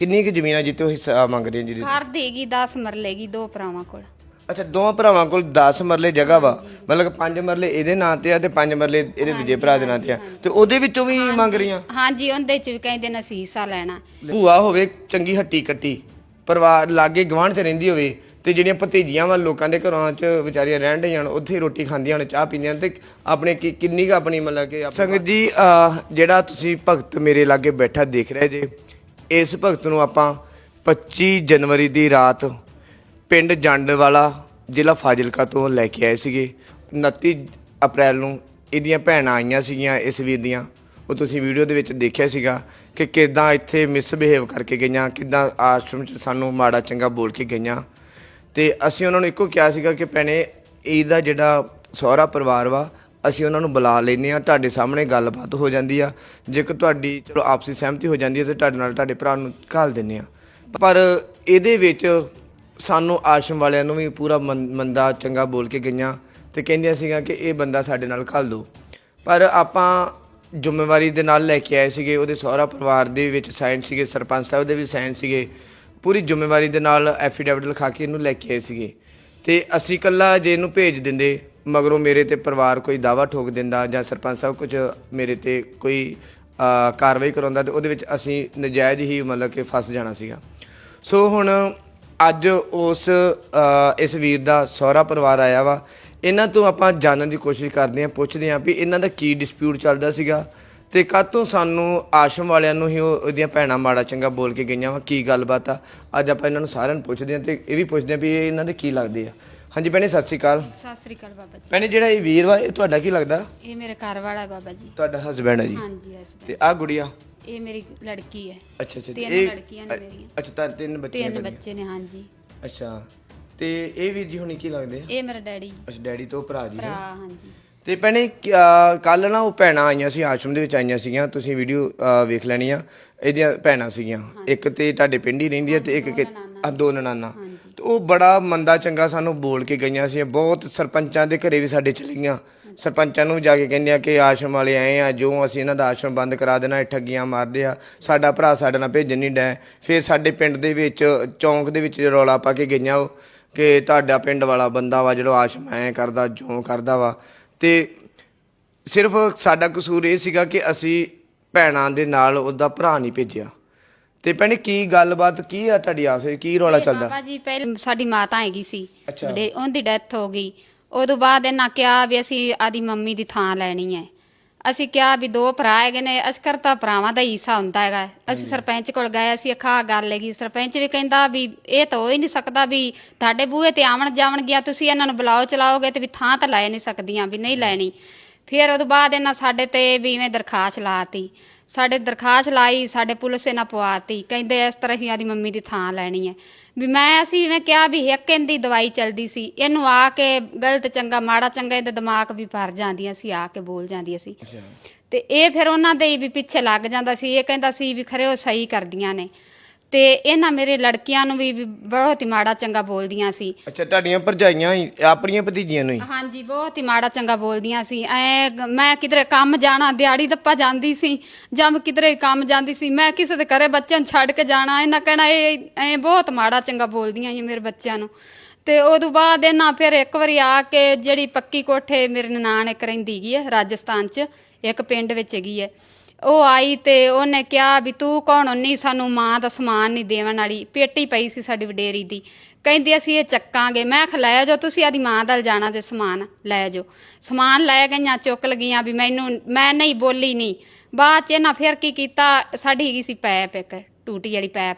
ਕਿੰਨੀ ਕੁ ਜ਼ਮੀਨ ਆ ਜਿੱਤੇ ਉਹ ਹਿੱਸਾ ਮੰਗ ਰਹੇ ਜਿਹਦੇ ਘਰ ਦੇਗੀ 10 ਮਰਲੇਗੀ ਦੋ ਭਰਾਵਾਂ ਕੋਲ। ਅੱਛਾ ਦੋਵਾਂ ਭਰਾਵਾਂ ਕੋਲ 10 ਮਰਲੇ ਜਗ੍ਹਾ ਵਾ। ਮਤਲਬ 5 ਮਰਲੇ ਇਹਦੇ ਨਾਂ ਤੇ ਆ ਤੇ 5 ਮਰਲੇ ਇਹਦੇ ਦੂਜੇ ਭਰਾ ਦੇ ਨਾਂ ਤੇ ਆ। ਤੇ ਉਹਦੇ ਵਿੱਚੋਂ ਵੀ ਮੰਗ ਰਹੀਆਂ? ਹਾਂਜੀ ਉਹਦੇ ਚ ਵੀ ਕਹਿੰਦੇ ਨੇ ਅਸੀਂ ਹਿੱਸਾ ਲੈਣਾ। ਭੂਆ ਹੋਵੇ ਚੰਗੀ ਹੱਟੀ ਕੱਟੀ ਪਰਿਵਾਰ ਲਾਗੇ ਗਵਾਂਢ ਚ ਰਹਿੰਦੀ ਹੋਵੇ ਤੇ ਜਿਹੜੀਆਂ ਭਤੀਜੀਆਂ ਵਾ ਲੋਕਾਂ ਦੇ ਘਰਾਂ ਚ ਵਿਚਾਰੀਆਂ ਰਹਿਣ ਡੀਆਂ ਹਨ ਉੱਥੇ ਰੋਟੀ ਖਾਂਦੀਆਂ ਹਨ ਚਾਹ ਪੀਂਦੀਆਂ ਤੇ ਆਪਣੇ ਕੀ ਕਿੰਨੀ ਕੁ ਆਪਣੀ ਮਤਲਬ ਕਿ ਸੰਗਤ ਜੀ ਅਹ, ਜਿਹੜਾ ਤੁਸੀਂ ਭਗਤ ਮੇਰੇ ਲਾਗੇ ਬੈਠਾ ਦੇਖ ਰਹੇ ਜੇ ਇਸ ਭਗਤ ਨੂੰ ਆਪਾਂ 25 ਜਨਵਰੀ ਦੀ ਰਾਤ ਪਿੰਡ ਜੰਡ ਵਾਲਾ ਜ਼ਿਲ੍ਹਾ ਫਾਜ਼ਿਲਕਾ ਤੋਂ ਲੈ ਕੇ ਆਏ ਸੀਗੇ। 29 ਅਪ੍ਰੈਲ ਨੂੰ ਇਹਦੀਆਂ ਭੈਣਾਂ ਆਈਆਂ ਸੀਗੀਆਂ, ਇਸ ਵੀਰ ਦੀਆਂ। ਉਹ ਤੁਸੀਂ ਵੀਡੀਓ ਦੇ ਵਿੱਚ ਦੇਖਿਆ ਸੀਗਾ ਕਿ ਕਿਦਾਂ ਇੱਥੇ ਮਿਸਬਿਹੇਵ ਕਰਕੇ ਗਈਆਂ, ਕਿਦਾਂ ਆਸ਼ਰਮ 'ਚ ਸਾਨੂੰ ਮਾੜਾ ਚੰਗਾ ਬੋਲ ਕੇ ਗਈਆਂ। ਤੇ ਅਸੀਂ ਉਹਨਾਂ ਨੂੰ ਇੱਕੋ ਕਿਹਾ ਸੀਗਾ ਕਿ ਭੈਣੇ, ਇਹਦਾ ਜਿਹੜਾ ਸਹੁਰਾ ਪਰਿਵਾਰ ਵਾ ਅਸੀਂ ਉਹਨਾਂ ਨੂੰ ਬੁਲਾ ਲੈਨੇ ਆ ਤੁਹਾਡੇ ਸਾਹਮਣੇ ਗੱਲਬਾਤ ਹੋ ਜਾਂਦੀ ਆ। ਜੇਕਰ ਤੁਹਾਡੀ, ਚਲੋ ਆਪਸੀ ਸਹਿਮਤੀ ਹੋ ਜਾਂਦੀ ਹੈ ਤੇ ਤੁਹਾਡੇ ਨਾਲ ਤੁਹਾਡੇ ਭਰਾ ਨੂੰ ਘਾਲ ਦਿੰਨੇ ਆ ਪਰ ਇਹਦੇ ਵਿੱਚ ਸਾਨੂੰ ਆਸ਼ਰਮ ਵਾਲਿਆਂ ਨੂੰ ਵੀ ਪੂਰਾ ਮੰ- ਮੰਦਾ, ਚੰਗਾ ਬੋਲ ਕੇ ਗਈਆਂ ਤੇ ਕਹਿੰਦੀਆਂ ਸੀਗੀਆਂ ਕਿ ਇਹ ਬੰਦਾ ਸਾਡੇ ਨਾਲ ਘਾਲ ਦਿਓ ਪਰ ਆਪਾਂ ਜ਼ਿੰਮੇਵਾਰੀ ਦੇ ਨਾਲ ਲੈ ਕੇ ਆਏ ਸੀਗੇ, ਉਹਦੇ ਸਹੁਰਾ ਪਰਿਵਾਰ ਦੇ ਵਿੱਚ ਸਾਈਨ ਸੀਗੇ, ਸਰਪੰਚ ਸਾਹਿਬ ਦੇ ਵੀ ਸਾਈਨ ਸੀਗੇ। ਪੂਰੀ ਜ਼ਿੰਮੇਵਾਰੀ ਦੇ ਨਾਲ ਐਫੀਡੇਵਿਟ ਲਿਖਾ ਕੇ ਇਹਨੂੰ ਲੈ ਕੇ ਆਏ ਸੀਗੇ। ਤੇ ਅਸੀਂ ਕੱਲਾ ਜੇ ਇਹਨੂੰ ਭੇਜ ਦਿੰਦੇ ਮਗਰੋਂ ਮੇਰੇ ਤੇ ਪਰਿਵਾਰ ਕੋਈ ਦਾਵਾ ਠੋਕ ਦਿੰਦਾ ਜਾਂ ਸਰਪੰਚ ਸਾਹਿਬ ਕੁਝ ਮੇਰੇ ਤੇ ਕੋਈ ਕਾਰਵਾਈ ਕਰਾਉਂਦਾ ਤੇ ਉਹਦੇ ਵਿੱਚ ਅਸੀਂ ਨਜਾਇਜ਼ ਹੀ ਮਤਲਬ ਕਿ ਫਸ ਜਾਣਾ ਸੀਗਾ। ਸੋ ਹੁਣ ਅੱਜ ਉਸ ਇਸ ਵੀਰ ਦਾ ਸਹੁਰਾ ਪਰਿਵਾਰ ਆਇਆ ਵਾ। ਇਹਨਾਂ ਤੋਂ ਆਪਾਂ ਜਾਣਨ ਦੀ ਕੋਸ਼ਿਸ਼ ਕਰਦੇ ਹਾਂ, ਪੁੱਛਦੇ ਹਾਂ ਵੀ ਇਹਨਾਂ ਦਾ ਕੀ ਡਿਸਪਿਊਟ ਚੱਲਦਾ ਸੀਗਾ ਤੇ ਕਾਹਤੋਂ ਸਾਨੂੰ ਆਸ਼ਰਮ ਵਾਲਿਆਂ ਨੂੰ ਹੀ ਉਹ, ਉਹਦੀਆਂ ਭੈਣਾਂ ਮਾੜਾ ਚੰਗਾ ਬੋਲ ਕੇ ਗਈਆਂ ਵਾ, ਕੀ ਗੱਲਬਾਤ ਆ। ਅੱਜ ਆਪਾਂ ਇਹਨਾਂ ਨੂੰ ਸਾਰਿਆਂ ਨੂੰ ਪੁੱਛਦੇ ਹਾਂ ਤੇ ਇਹ ਵੀ ਪੁੱਛਦੇ ਹਾਂ ਵੀ ਇਹ ਇਹਨਾਂ ਦੇ ਕੀ ਲੱਗਦੇ ਆ। ਹਾਂਜੀ ਭੈਣੇ ਸਤਿ ਸ਼੍ਰੀ ਅਕਾਲ। ਸਤਿ ਸ੍ਰੀ ਅਕਾਲ ਬਾਬਾ ਜੀ। ਭੈਣੇ ਜਿਹੜਾ ਇਹ ਵੀਰ ਵਾ ਇਹ ਤੁਹਾਡਾ ਕੀ ਲੱਗਦਾ? ਇਹ ਮੇਰੇ ਘਰ ਵਾਲਾ ਹੈ ਬਾਬਾ ਜੀ। ਤੁਹਾਡਾ ਹਸਬੈਂਡ ਹੈ ਜੀ। ਹਾਂਜੀ ਇਸ ਤੇ ਆ ਗੁੜੀਆ? ਇਹ ਮੇਰੀ ਲੜਕੀ ਹੈ। ਅੱਛਾ ਅੱਛਾ ਤੇ ਤਿੰਨ ਇਹ ਲੜਕੀਆਂ ਨੇ ਮੇਰੀਆਂ। ਅੱਛਾ ਤਾਂ ਤਿੰਨ ਬੱਚੇ ਤਿੰਨ ਬੱਚੇ ਨੇ ਹਾਂਜੀ। ਅੱਛਾ ਤੇ ਇਹ ਵੀਰ ਜੀ ਹੁਣੀ ਕੀ ਲੱਗਦੇ ਆ? ਇਹ ਮੇਰਾ ਡੈਡੀ। ਅੱਛਾ ਡੈਡੀ ਤੋਂ ਭਰਾ ਜੀ ਭਰਾ ਹਾਂਜੀ। ਤੇ ਭੈਣੇ ਕੱਲ ਨਾ ਉਹ ਭੈਣਾਂ ਆਈਆਂ ਸੀ ਆਸ਼ਰਮ ਦੇ ਵਿੱਚ ਆਈਆਂ ਸੀਗੀਆਂ। ਤੁਸੀਂ ਵੀਡੀਓ ਵੇਖ ਲੈਣੀ ਆ ਇਹਦੀਆਂ ਭੈਣਾਂ ਸੀਗੀਆਂ। ਇੱਕ ਤੇ ਤੁਹਾਡੇ ਪਿੰਡ ਹੀ ਰਹਿੰਦੀ ਆ ਤੇ ਇੱਕ ਕਿ- ਆ ਦੋ ਨਨਾਨਾ ਉਹ ਬੜਾ ਮੰਦਾ ਚੰਗਾ ਸਾਨੂੰ ਬੋਲ ਕੇ ਗਈਆਂ ਸੀ। ਬਹੁਤ ਸਰਪੰਚਾਂ ਦੇ ਘਰੇ ਵੀ ਸਾਡੇ ਚਲੀਆਂ ਸਰਪੰਚਾਂ ਨੂੰ ਜਾ ਕੇ ਕਹਿੰਦੇ ਆ ਕਿ ਆਸ਼ਰਮ ਵਾਲੇ ਆਏ ਆ, ਜੋ ਅਸੀਂ ਇਹਨਾਂ ਦਾ ਆਸ਼ਰਮ ਬੰਦ ਕਰਾ ਦੇਣਾ, ਇਹ ਠੱਗੀਆਂ ਮਾਰਦੇ ਆ। ਸਾਡਾ ਭਰਾ ਸਾਡੇ ਨਾਲ ਭੇਜਣ ਨਹੀਂ ਡੈ ਫਿਰ ਸਾਡੇ ਪਿੰਡ ਦੇ ਵਿੱਚ, ਚੌਂਕ ਦੇ ਵਿੱਚ ਰੌਲਾ ਪਾ ਕੇ ਗਈਆਂ ਉਹ, ਕਿ ਤੁਹਾਡਾ ਪਿੰਡ ਵਾਲਾ ਬੰਦਾ ਵਾ ਜਿਹੜਾ ਆਸ਼ਰਮ ਐ ਕਰਦਾ ਜੋ ਕਰਦਾ ਵਾ। ਤੇ ਸਿਰਫ ਸਾਡਾ ਕਸੂਰ ਇਹ ਸੀਗਾ ਕਿ ਅਸੀਂ ਭੈਣਾਂ ਦੇ ਨਾਲ ਉਹਦਾ ਭਰਾ ਨਹੀਂ ਭੇਜਿਆ। ਤੇ ਭੈਣੇ ਕੀ ਗੱਲਬਾਤ ਕੀ ਆ ਤੁਹਾਡੀ ਆਸ? ਵਿੱਚ ਕੀ ਰੌਲਾ ਚੱਲਦਾ? ਬਾਬਾ ਜੀ ਪਹਿਲੇ ਸਾਡੀ ਮਾਤਾ ਹੈਗੀ ਸੀ। ਅੱਛਾ। ਵੱਡੇ- ਉਹਦੀ ਡੈਥ ਹੋ ਗਈ। ਉਦੋਂ ਬਾਅਦ ਇਹਨਾਂ ਕਿਹਾ ਵੀ ਅਸੀਂ ਆਦੀ ਮੰਮੀ ਦੀ ਥਾਂ ਲੈਣੀ ਹੈ। ਅਸੀਂ ਕਿਹਾ ਵੀ ਦੋ ਭਰਾ ਹੈਗੇ ਨੇ ਅਸਕਰ ਤਾਂ ਭਰਾਵਾਂ ਦਾ ਹੀ ਹਿੱਸਾ ਹੁੰਦਾ ਹੈਗਾ। ਅਸੀਂ ਸਰਪੰਚ ਕੋਲ ਗਏ ਅਸੀਂ ਅਖਾ ਗੱਲ ਹੈਗੀ। ਸਰਪੰਚ ਵੀ ਕਹਿੰਦਾ ਵੀ ਇਹ ਤਾਂ ਹੋ ਹੀ ਨਹੀਂ ਸਕਦਾ ਵੀ ਤੁਹਾਡੇ ਬੂਹੇ ਤੇ ਆਵਣ ਜਾਵਣ ਗਿਆ ਤੁਸੀਂ ਇਹਨਾਂ ਨੂੰ ਬੁਲਾਓ ਚਲਾਓਗੇ ਤੇ ਵੀ ਥਾਂ ਤਾਂ ਲੈ ਨਹੀਂ ਸਕਦੀਆਂ ਵੀ ਨਹੀਂ ਲੈਣੀ। ਫਿਰ ਉਦੋਂ ਬਾਅਦ ਇਹਨਾਂ ਸਾਡੇ ਤੇ ਵੀ ਇਵੇਂ ਦਰਖਾਸਤ ਲਾਤੀ ਸਾਡੇ ਦਰਖਾਸਤ ਲਾਈ ਸਾਡੇ ਪੁਲਿਸ ਇਹਨਾਂ ਪਵਾਤੀ। ਕਹਿੰਦੇ ਇਸ ਤਰ੍ਹਾਂ ਹੀ ਆਦੀ ਮੰਮੀ ਦੀ ਥਾਂ ਲੈਣੀ ਹੈ। ਵੀ ਮੈਂ ਅਸੀਂ ਇਵੇਂ ਕਿਹਾ ਵੀ ਇੱਕ ਇਹਦੀ ਦਵਾਈ ਚਲਦੀ ਸੀ ਇਹਨੂੰ ਆ ਕੇ ਗਲਤ ਚੰਗਾ ਮਾੜਾ ਚੰਗਾ ਇਹਦੇ ਦਿਮਾਗ ਵੀ ਭਰ ਜਾਂਦੀਆਂ ਸੀ ਆ ਕੇ ਬੋਲ ਜਾਂਦੀਆਂ ਸੀ। ਤੇ ਇਹ ਫਿਰ ਉਹਨਾਂ ਦੇ ਵੀ ਪਿੱਛੇ ਲੱਗ ਜਾਂਦਾ ਸੀ ਇਹ ਕਹਿੰਦਾ ਸੀ ਵੀ ਖਰੇ ਉਹ ਸਹੀ ਕਰਦੀਆਂ ਨੇ। ਤੇ ਇਹਨਾਂ ਮੇਰੇ ਲੜਕੀਆਂ ਨੂੰ ਵੀ ਬਹੁਤ ਹੀ ਮਾੜਾ ਚੰਗਾ ਬੋਲਦੀਆਂ ਸੀ। ਅੱਛਾ ਤੁਹਾਡੀਆਂ ਭਰਜਾਈਆਂ ਹੀ ਆਪਣੀਆਂ ਭਤੀਜੀਆਂ ਨੂੰ ਹੀ? ਹਾਂਜੀ ਬਹੁਤ ਹੀ ਮਾੜਾ ਚੰਗਾ ਬੋਲਦੀਆਂ ਸੀ। ਐ ਮੈਂ ਕਿਧਰੇ ਕੰਮ ਜਾਣਾ ਦਿਹਾੜੀ ਦੱਪਾ ਜਾਂਦੀ ਸੀ ਜਾਂ ਮੈਂ ਕਿਧਰੇ ਕੰਮ ਜਾਂਦੀ ਸੀ ਮੈਂ ਕਿਸੇ ਦੇ ਘਰੇ ਬੱਚਿਆਂ ਨੂੰ ਛੱਡ ਕੇ ਜਾਣਾ ਇਹਨਾਂ ਕਹਿਣਾ ਇਹ ਐ ਬਹੁਤ ਮਾੜਾ ਚੰਗਾ ਬੋਲਦੀਆਂ ਸੀ ਮੇਰੇ ਬੱਚਿਆਂ ਨੂੰ। ਤੇ ਉਦੋਂ ਬਾਅਦ ਇਹਨਾਂ ਫਿਰ ਇੱਕ ਵਾਰੀ ਆ ਕੇ ਜਿਹੜੀ ਪੱਕੀ ਕੋਠੇ ਮੇਰੇ ਨਨਾਣ ਇੱਕ ਰਹਿੰਦੀ ਹੈਗੀ ਹੈ ਰਾਜਸਥਾਨ 'ਚ ਇੱਕ ਪਿੰਡ ਵਿੱਚ ਹੈਗੀ ਹੈ। ਉਹ ਆਈ ਤੇ ਉਹਨੇ ਕਿਹਾ ਵੀ ਤੂੰ ਕੌਣ ਹੁੰਨੀ? ਸਾਨੂੰ ਮਾਂ ਦਾ ਸਮਾਨ ਨਹੀਂ ਦੇਵਣ ਵਾਲੀ। ਪੇਟੀ ਪਈ ਸੀ ਸਾਡੀ ਵਡੇਰੀ ਦੀ। ਕਹਿੰਦੇ, ਅਸੀਂ ਇਹ ਚੱਕਾਂਗੇ। ਮੈਂ ਕਿਹਾ, ਲੈ ਜਾਓ, ਤੁਸੀਂ ਆਦੀ ਮਾਂ ਦਾ ਜਾਣਾ ਤੇ ਸਮਾਨ ਲੈ ਜਾਓ। ਸਮਾਨ ਲੈ ਗਈਆਂ, ਚੁੱਕ ਲਗੀਆਂ ਵੀ ਮੈਨੂੰ, ਮੈਂ ਨਹੀਂ ਬੋਲੀ ਨਹੀਂ ਬਾਅਦ ਚ ਇਹਨਾਂ ਫਿਰ ਕੀ ਕੀਤਾ? ਸਾਡੀ ਹੈਗੀ ਸੀ ਪੈਪ ਇੱਕ, ਟੂਟੀ ਵਾਲੀ ਪੈਪ।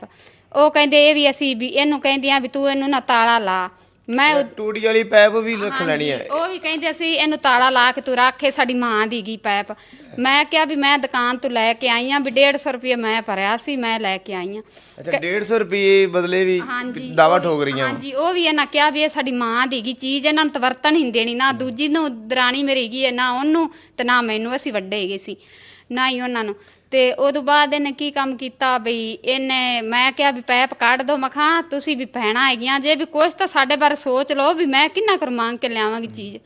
ਉਹ ਕਹਿੰਦੇ, ਇਹ ਵੀ ਅਸੀਂ ਵੀ ਇਹਨੂੰ ਕਹਿੰਦੀਆਂ ਵੀ ਤੂੰ ਇਹਨੂੰ ਨਾ ਤਾਲਾ ਲਾ। ਮੈਂ ਉਹ- ਟੂਟੀ ਵਾਲੀ ਪੈਪ ਵੀ ਰੱਖ ਲੈਣੀ ਹੈ। ਹਾਂਜੀ, ਉਹ ਵੀ ਕਹਿੰਦੇ ਸੀ ਇਹਨੂੰ ਤਾਲਾ ਲਾ ਕੇ ਤੂੰ ਰੱਖੇ ਸਾਡੀ ਮਾਂ ਦੀ ਗਈ ਪੈਪ। ਮੈਂ ਕਿਹਾ ਵੀ ਮੈਂ ਦੁਕਾਨ ਤੋਂ ਲੈ ਕੇ ਆਈ ਆ ਵੀ 150 ਰੁਪਏ ਮੈਂ ਭਰਿਆ ਸੀ ਮੈਂ ਲੈ ਕੇ ਆਈ ਆ ਅੱਛਾ 150 ਰੁਪਏ ਬਦਲੇ ਵੀ ਹਾਂਜੀ ਦਾਵਾ ਉਹ ਠੋਕ ਰਹੀਆਂ। ਹਾਂਜੀ ਉਹ ਵੀ ਇਹਨਾਂ ਕਿਹਾ ਵੀ ਇਹ ਸਾਡੀ ਮਾਂ ਦੀ ਗੀ ਚੀਜ਼ ਇਹਨਾਂ ਨੂੰ ਤਾਂ ਵਰਤਣ ਹੀ ਨਹੀਂ ਦੇਣੀ ਨਾ ਦੂਜੀ ਨੂੰ ਦਰਾਣੀ ਮੇਰੀ ਗਈ ਹੈ ਨਾ ਉਹਨੂੰ ਤੇ ਨਾ ਮੈਨੂੰ ਅਸੀਂ ਵੱਡੇ ਹੈਗੇ ਸੀ ਨਾ ਹੀ ਉਹਨਾਂ ਨੂੰ। ਤੇ ਉਦੋਂ ਬਾਅਦ ਇਹਨੇ ਕੀ ਕੰਮ ਕੀਤਾ ਬਈ ਇਹਨੇ ਮੈਂ ਕਿਹਾ ਵੀ ਪੈਪ ਕੱਢ ਦੋ। ਮਖਾਂ ਤੁਸੀਂ ਵੀ ਭੈਣਾਂ ਹੈਗੀਆਂ ਜੇ ਵੀ ਕੁਛ ਤਾਂ ਸਾਡੇ ਬਾਰੇ ਸੋਚ ਲਓ ਵੀ ਮੈਂ ਕਿੰਨਾ ਕਰ ਮੰਗ ਕੇ ਲਿਆਵਾਂਗੀ ਚੀਜ਼।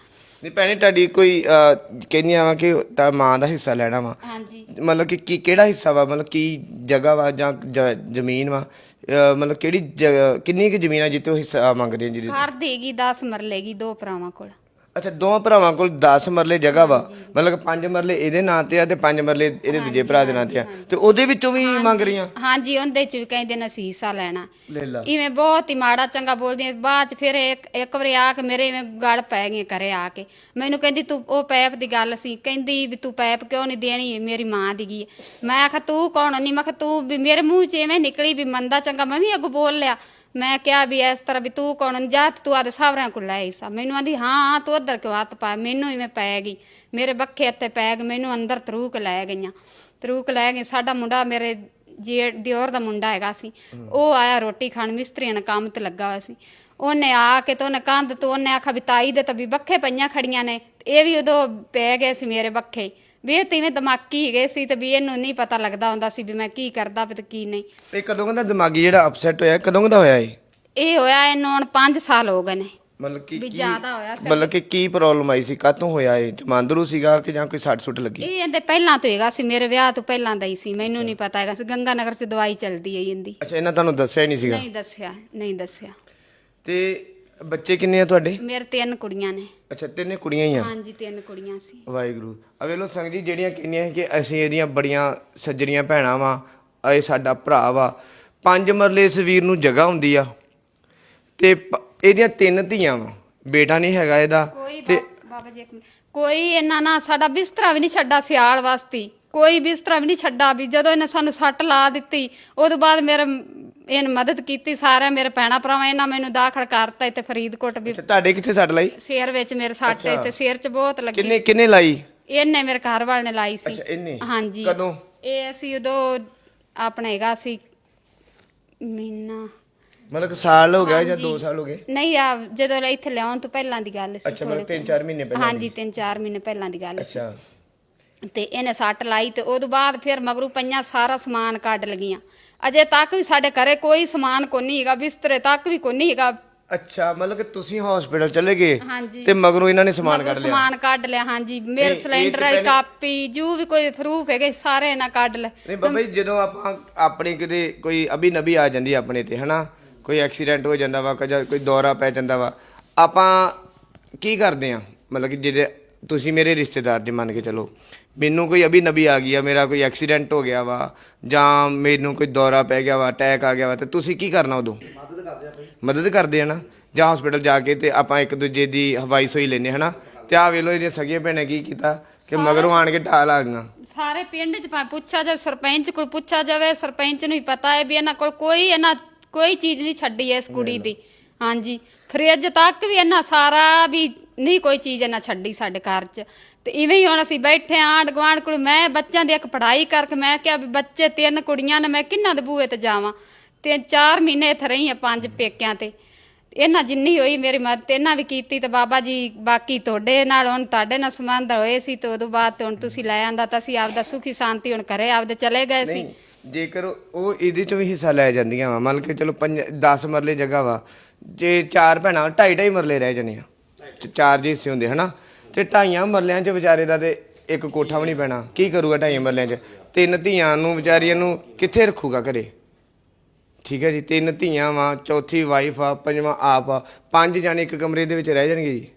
ਨਹੀਂ ਭੈਣੇ ਤੁਹਾਡੀ ਕੋਈ ਅਹ, ਕਹਿੰਦੀਆਂ ਵਾ ਕਿ ਤਾਂ ਮਾਂ ਦਾ ਹਿੱਸਾ ਲੈਣਾ ਵਾ। ਹਾਂਜੀ। ਮਤਲਬ ਕਿ ਕੀ ਕਿਹੜਾ ਹਿੱਸਾ ਵਾ? ਮਤਲਬ ਕੀ ਜਗ੍ਹਾ ਵਾ ਜਾਂ ਜ- ਜ਼ਮੀਨ ਵਾ? ਅਹ, ਮਤਲਬ ਕਿਹੜੀ ਜਗ੍ਹਾ- ਕਿੰਨੀ ਕੁ ਜ਼ਮੀਨ ਆ ਜਿੱਤੇ ਉਹ ਹਿੱਸਾ ਮੰਗਦੇ ਆ ਜਿਹਦੇ ਘਰ ਦੇਗੀ 10 ਮਰਲੇਗੀ ਦੋ ਭਰਾਵਾਂ ਕੋਲ। ਅੱਛਾ ਦੋਵਾਂ ਭਰਾਵਾਂ ਕੋਲ 10 ਮਰਲੇ ਜਗ੍ਹਾ ਵਾ। ਮਤਲਬ ਕਿ ਪੰਜ ਮਰਲੇ ਇਹਦੇ ਨਾਂ ਤੇ ਆ ਤੇ ਪੰਜ ਮਰਲੇ ਇਹਦੇ ਦੂਜੇ ਭਰਾ ਦੇ ਨਾਂ ਤੇ ਆ। ਤੇ ਉਹਦੇ ਵਿੱਚੋਂ ਵੀ ਮੰਗ ਰਹੀਆਂ? ਹਾਂਜੀ ਉਹਦੇ ਚ ਵੀ ਕਹਿੰਦੇ ਨੇ ਅਸੀਂ ਹਿੱਸਾ ਲੈਣਾ। ਲੈ ਲਾ। ਇਵੇਂ ਬਹੁਤ ਹੀ ਮਾੜਾ ਚੰਗਾ ਬੋਲਦੀਆਂ ਬਾਅਦ ਚ ਫਿਰ ਇੱਕ ਇੱਕ ਵਾਰੀ ਆ ਕੇ ਮੇਰੇ ਇਵੇਂ ਗਲ ਪੈ ਗਈ ਘਰੇ ਆ ਕੇ। ਮੈਨੂੰ ਕਹਿੰਦੀ ਤੂੰ ਉਹ ਪੈਪ ਦੀ ਗੱਲ ਸੀ। ਕਹਿੰਦੀ ਵੀ ਤੂੰ ਪੈਪ ਕਿਉਂ ਨਹੀਂ ਦੇਣੀ? ਮੇਰੀ ਮਾਂ ਦੀ ਗਈ। ਮੈਂ ਆਖਿਆ ਤੂੰ ਕੌਣ ਨਹੀਂ ਮੈਂ ਕਿਹਾ ਤੂੰ ਵੀ ਮੇਰੇ ਮੂੰਹ 'ਚ ਐਵੇਂ ਨਿਕਲੀ ਵੀ ਮੰਦਾ ਚੰਗਾ। ਮੈਂ ਵੀ ਅੱਗੋਂ ਬੋਲ ਲਿਆ। ਮੈਂ ਕਿਹਾ ਵੀ ਇਸ ਤਰ੍ਹਾਂ ਵੀ ਤੂੰ ਕੌਣ ਜਾਤ ਜਾ ਤੇ ਤੂੰ ਆਦੇ ਸਾਹਵਰਿਆਂ ਕੋਲ ਲੈ ਹਿੱਸਾ ਮੈਨੂੰ ਆਂਦੀ, ਹਾਂ ਹਾਂ ਤੂੰ ਉਧਰ ਕਿਉਂ ਹੱਥ ਪਾ ਮੈਨੂੰ ਹੀ ਮੈਂ ਪੈ ਗਈ। ਮੇਰੇ ਬੱਖੇ ਉੱਤੇ ਪੈ ਗਏ। ਮੈਨੂੰ ਅੰਦਰ ਤਰੂਕ ਲੈ ਗਈਆਂ। ਤਰੂਕ ਲੈ ਗਈ ਸਾਡਾ ਮੁੰਡਾ ਮੇਰੇ ਜੇ ਦਿਓਰ ਦਾ ਮੁੰਡਾ ਹੈਗਾ ਸੀ। ਉਹ ਆਇਆ ਰੋਟੀ ਖਾਣ, ਮਿਸਤਰੀਆਂ ਨਾਲ ਕੰਮ ਤੇ ਲੱਗਾ ਹੋਇਆ ਸੀ। ਉਹਨੇ ਆ ਕੇ ਤੇ ਉਹਨੇ ਕੰਧ ਤੋਂ ਉਹਨੇ ਆਖਾ ਵੀ ਤਾਈ ਦੇ ਤਾਂ ਵੀ ਬੱਖੇ ਪਈਆਂ ਖੜੀਆਂ ਨੇ। ਇਹ ਵੀ ਉਦੋਂ ਪੈ ਗਏ ਸੀ ਮੇਰੇ ਬੱਖੇ। ਵੀ ਇਹ ਤਿਵੇਂ ਦਿਮਾਗੀ ਹੈਗੇ ਸੀ ਤੇ ਵੀ ਇਹਨੂੰ ਨਹੀਂ ਪਤਾ ਲੱਗਦਾ ਹੁੰਦਾ ਸੀ ਵੀ ਮੈਂ ਕੀ ਕਰਦਾ ਵੀ ਤੇ ਕੀ ਨਹੀਂ। ਇਹ ਕਦੋਂ ਕਹਿੰਦਾ ਦਿਮਾਗੀ ਜਿਹੜਾ ਅਪਸੈਟ ਹੋਇਆ ਕਦੋਂ ਕਹਿੰਦਾ ਹੋਇਆ ਇਹ? ਇਹ ਹੋਇਆ ਇਹਨੂੰ ਹੁਣ 5 ਸਾਲ ਹੋ ਗਏ ਨੇ। ਮਤਲਬ ਕਿ ਵੀ ਕੀ ਜ਼ਿਆਦਾ ਹੋਇਆ ਸੀ। ਮਤਲਬ ਕਿ ਕੀ ਪ੍ਰੋਬਲਮ ਆਈ ਸੀ? ਕਾਤੋਂ ਹੋਇਆ ਇਹ? ਜਮਾਂਦਰੂ ਸੀਗਾ ਕਿ ਜਾਂ ਕੋਈ ਸੱਟ ਸੁੱਟ ਲੱਗੀ? ਇਹ ਇਹਦੇ ਪਹਿਲਾਂ ਤੋਂ ਹੈਗਾ ਸੀ ਮੇਰੇ ਵਿਆਹ ਤੋਂ ਪਹਿਲਾਂ ਦਾ ਹੀ ਸੀ ਮੈਨੂੰ ਨਹੀਂ ਪਤਾ ਹੈਗਾ ਸੀ। ਗੰਗਾ ਨਗਰ 'ਚ ਦਵਾਈ ਚੱਲਦੀ ਹੈ ਇਹਦੀ। ਅੱਛਾ ਇਹਨਾਂ ਤੁਹਾਨੂੰ ਦੱਸਿਆ ਹੀ ਨਹੀਂ ਸੀਗਾ? ਨਹੀਂ ਦੱਸਿਆ ਨਹੀਂ ਦੱਸਿਆ। ਤੇ ਬੱਚੇ ਕਿੰਨੇ ਆ ਤੁਹਾਡੇ? ਮੇਰੇ ਤਿੰਨ ਕੁੜੀਆਂ ਨੇ। ਅੱਛਾ ਤਿੰਨੇ ਕੁੜੀਆਂ ਹੀ ਆ। ਹਾਂਜੀ ਤਿੰਨ ਕੁੜੀਆਂ ਸੀ। ਵਾਹਿਗੁਰੂ। ਆ ਵੇਖ ਲੋ ਸੰਗ ਜੀ ਜਿਹੜੀਆਂ ਕਹਿੰਦੀਆਂ ਕਿ ਅਸੀਂ ਇਹਦੀਆਂ ਬੜੀਆਂ ਸੱਜਣੀਆਂ ਭੈਣਾਂ ਵਾ ਇਹ ਸਾਡਾ ਭਰਾ ਵਾ। ਪੰਜ ਮਰਲੇ ਇਸ ਵੀਰ ਨੂੰ ਜਗ੍ਹਾ ਹੁੰਦੀ ਆ। ਤੇ ਪ- ਇਹਦੀਆਂ ਤਿੰਨ ਧੀਆਂ ਵਾ। ਬੇਟਾ ਨਹੀਂ ਹੈਗਾ ਇਹਦਾ। ਕੋਈ ਬਾ- ਬਾਬਾ ਜੀ ਇੱਕ ਮਿੰਟ। ਕੋਈ ਇਹਨਾਂ ਨਾ ਸਾਡਾ ਬਿਸਤਰਾ ਵੀ ਨਹੀਂ ਛੱਡਾ ਸਿਆਲ ਵਾਸਤੇ। ਕੋਈ ਬਿਸਤਰਾ ਵੀ ਨਹੀਂ ਛੱਡਾ ਵੀ ਜਦੋਂ ਇਹਨੇ ਸਾਨੂੰ ਸੱਟ ਲਾ ਦਿੱਤੀ ਉਦੋਂ ਬਾਅਦ ਮੇਰੇ ਇਹਨ ਮਦਦ ਕੀਤੀ ਸਾਰਿਆਂ ਮੇਰੇ ਭੈਣਾਂ ਭਰਾਵਾਂ ਇਹਨਾਂ ਮੈਨੂੰ ਦਾਖਲ ਕਰਤਾ ਇੱਥੇ ਫਰੀਦਕੋਟ ਵੀ ਅੱਛਾ, ਤੁਹਾਡੇ ਕਿੱਥੇ ਸੱਟ ਲਾਈ? ਸਿਰ ਵਿੱਚ ਮੇਰੇ ਸੱਟ ਤੇ ਸਿਰ 'ਚ ਬਹੁਤ ਲੱਗੀ। ਕਿੰਨੇ ਕਿੰਨੇ ਲਾਈ? ਇਹਨੇ ਮੇਰੇ ਘਰ ਵਾਲੇ ਨੇ ਲਾਈ ਸੀ। ਅੱਛਾ ਇਹਨੇ? ਹਾਂਜੀ। ਕਦੋਂ? ਇਹ ਅਸੀਂ ਉਦੋਂ ਆਪਣਾ ਹੈਗਾ ਸੀ ਮਹੀਨਾ। ਮਤਲਬ ਕਿ ਸਾਲ ਹੋ ਗਿਆ ਜਾਂ 2 ਸਾਲ ਹੋ ਗਏ? ਨਹੀਂ ਆ ਜਦੋਂ ਇੱਥੇ ਲਿਆਉਣ ਤੋਂ ਪਹਿਲਾਂ ਦੀ ਗੱਲ ਸੀ ਅੱਛਾ ਮਤਲਬ 3-4 ਮਹੀਨੇ ਪਹਿਲਾਂ ਹਾਂਜੀ 3-4 ਮਹੀਨੇ ਪਹਿਲਾਂ ਦੀ ਗੱਲ ਸੀ। ਅੱਛਾ। ਤੇ ਇਹਨੇ ਸੱਟ ਲਾਈ ਤੇ ਉਦੋਂ ਬਾਅਦ ਫਿਰ ਮਗਰੂ ਪਈਆਂ ਸਾਰਾ ਸਮਾਨ ਕੱਢ ਲਗੀਆਂ। ਅਜੇ ਤੱਕ ਵੀ ਸਾਡੇ ਘਰੇ ਕੋਈ ਸਮਾਨ ਕੋ ਨਹੀਂ ਹੈਗਾ ਬਿਸਤਰੇ ਤੱਕ ਵੀ ਕੋ ਨਹੀਂ ਹੈਗਾ। ਅੱਛਾ ਮਤਲਬ ਕਿ ਤੁਸੀਂ ਹਸਪੀਟਲ ਚਲੇ ਗਏ ਹਾਂਜੀ। ਤੇ ਮਗਰੋਂ ਇਹਨਾਂ ਨੇ ਸਮਾਨ ਕੱਢ ਲਿਆ। ਸਮਾਨ ਕੱਢ ਲਿਆ ਹਾਂਜੀ। ਮੇਰੇ ਇਹ ਸਿਲੰਡਰ ਤੇ ਪਹਿਲੇ- ਕਾਪੀ ਜੂ ਵੀ ਕੋਈ ਪ੍ਰੂਫ ਹੈਗੇ ਸਾਰੇ ਇਹਨਾਂ ਕੱਢ ਲੈ ਨਹੀਂ ਬਾਬਾ ਜੀ ਜਦੋਂ ਆਪਾਂ ਆਪਣੇ ਕਿਤੇ ਕੋਈ ਅਭੀ ਨਬੀ ਆ ਜਾਂਦੀ ਆ ਆਪਣੇ ਤੇ ਹਨਾ? ਕੋਈ ਐਕਸੀਡੈਂਟ ਹੋ ਜਾਂਦਾ ਵਾ ਕੋਈ ਦੌਰਾ ਪੈ ਜਾਂਦਾ ਵਾ ਆਪਾਂ ਕੀ ਕਰਦੇ ਆ? ਮਤਲਬ ਕਿ ਜਿਹਦੇ ਤੁਸੀਂ ਮੇਰੇ ਰਿਸ਼ਤੇਦਾਰ ਜੇ ਮੰਨ ਕੇ ਚਲੋ ਮੈਨੂੰ ਕੋਈ ਅਭੀ ਨਬੀ ਆ ਗਿਆ ਮੇਰਾ ਕੋਈ ਐਕਸੀਡੈਂਟ ਹੋ ਗਿਆ ਵਾ ਜਾਂ ਮੈਨੂੰ ਕੋਈ ਦੌਰਾ ਪੈ ਗਿਆ ਵਾ ਅਟੈਕ ਆ ਗਿਆ ਵਾ ਤੇ ਤੁਸੀਂ ਕੀ ਕਰਨਾ ਉਦੋਂ? ਮਦਦ ਕਰਦੇ ਆ ਮਦਦ ਕਰਦੇ ਆ ਨਾ? ਜਾਂ ਹਸਪੀਟਲ ਜਾ ਕੇ ਤੇ ਆਪਾਂ ਇੱਕ ਦੂਜੇ ਦੀ ਹਵਾਈ ਸੋਈ ਲੈਨੇ ਹਨਾ? ਤੇ ਆ ਵੇਲੋ ਇਹਦੀਆਂ ਸਗੀਆਂ ਭੈਣਾਂ ਕੀ ਕੀਤਾ ਕਿ ਮਗਰੋਂ ਆਣ ਕੇ ਢਾਲ ਆ ਗਈਆਂ। ਸਾਰੇ ਪਿੰਡ ਚ ਭਾਵੇਂ ਪੁੱਛਿਆ ਜਾਵੇ ਸਰਪੰਚ ਕੋਲ ਪੁੱਛਿਆ ਜਾਵੇ ਸਰਪੰਚ ਨੂੰ ਹੀ ਪਤਾ ਹੈ ਵੀ ਇਹਨਾਂ ਕੋਲ ਕੋਈ ਇਹਨਾਂ ਕੋਈ ਚੀਜ਼ ਨਹੀਂ ਛੱਡੀ ਇਸ ਕੁੜੀ ਦੀ। ਹਾਂਜੀ। ਫਰਿੱਜ ਤੱਕ ਵੀ ਇਹਨਾਂ ਸਾਰਾ ਵੀ ਨਹੀਂ ਕੋਈ ਚੀਜ਼ ਇਹਨਾਂ ਛੱਡੀ ਸਾਡੇ ਘਰ 'ਚ। ਤੇ ਇਵੇਂ ਹੀ ਹੁਣ ਅਸੀਂ ਬੈਠੇ ਆਂਢ ਗੁਆਂਢ ਕੋਲ, ਮੈਂ ਬੱਚਿਆਂ ਦੀ ਇੱਕ ਪੜ੍ਹਾਈ ਕਰਕੇ ਮੈਂ ਕਿਹਾ ਵੀ ਬੱਚੇ ਤਿੰਨ ਕੁੜੀਆਂ ਨੇ, ਮੈਂ ਕਿੰਨਾ ਦੇ ਬੂਹੇ ਤੇ ਜਾਵਾਂ? ਤੇ 4 ਮਹੀਨੇ ਇੱਥੇ ਰਹੀ ਆ ਪੰਜ ਪੇਕਿਆਂ ਤੇ। ਇਹਨਾਂ ਜਿੰਨੀ ਹੋਈ ਮੇਰੀ ਮਦਦ ਇਹਨਾਂ ਵੀ ਕੀਤੀ ਤੇ ਬਾਬਾ ਜੀ ਬਾਕੀ ਤੁਹਾਡੇ ਨਾਲ, ਹੁਣ ਤੁਹਾਡੇ ਨਾਲ ਸੰਬੰਧ ਹੋਏ ਸੀ ਤੇ ਉਦੋਂ ਬਾਅਦ ਤੇ ਹੁਣ ਤੁਸੀਂ ਲੈ ਆਂਦਾ ਤਾਂ ਅਸੀਂ ਆਪਦਾ ਸੁਖੀ ਸ਼ਾਂਤੀ ਹੁਣ ਘਰੇ ਆਪਦੇ ਚਲੇ ਗਏ ਸੀ। ਨਹੀਂ, ਜੇਕਰ ਉਹ ਇਹਦੇ ਚੋਂ ਵੀ ਹਿੱਸਾ ਲੈ ਜਾਂਦੀਆਂ ਵਾ, ਮੰਨ ਕੇ ਚਲੋ 10 ਮਰਲੇ ਜਗ੍ਹਾ ਵਾ, ਜੇ ਚਾਰ ਭੈਣਾਂ ਢਾਈ ਢਾਈ ਮਰਲੇ ਰਹਿ ਜਾਣੇ ਆ। ਚਾਰ ਜੇ ਹਿੱਸੇ ਹੁੰਦੇ ਹਨਾ? ਤੇ ਢਾਈਆਂ ਮਰਲਿਆਂ 'ਚ ਵਿਚਾਰੇ ਦਾ ਤੇ ਇੱਕ ਕੋਠਾ ਵੀ ਨਹੀਂ ਪੈਣਾ। ਕੀ ਕਰੂਗਾ ਢਾਈਆਂ ਮਰਲਿਆਂ 'ਚ? ਤਿੰਨ ਧੀਆਂ ਨੂੰ ਵਿਚਾਰੀਆਂ ਨੂੰ ਕਿੱਥੇ ਰੱਖੂਗਾ ਘਰੇ? ਠੀਕ ਹੈ ਜੀ ਤਿੰਨ ਧੀਆਂ ਵਾ ਚੌਥੀ ਵਾਈਫ ਆ ਪੰਜਵਾਂ ਆਪ ਆ। ਪੰਜ ਜਾਣੇ ਇੱਕ ਕਮਰੇ ਦੇ ਵਿੱਚ ਰਹਿ ਜਾਣਗੇ ਜੀ?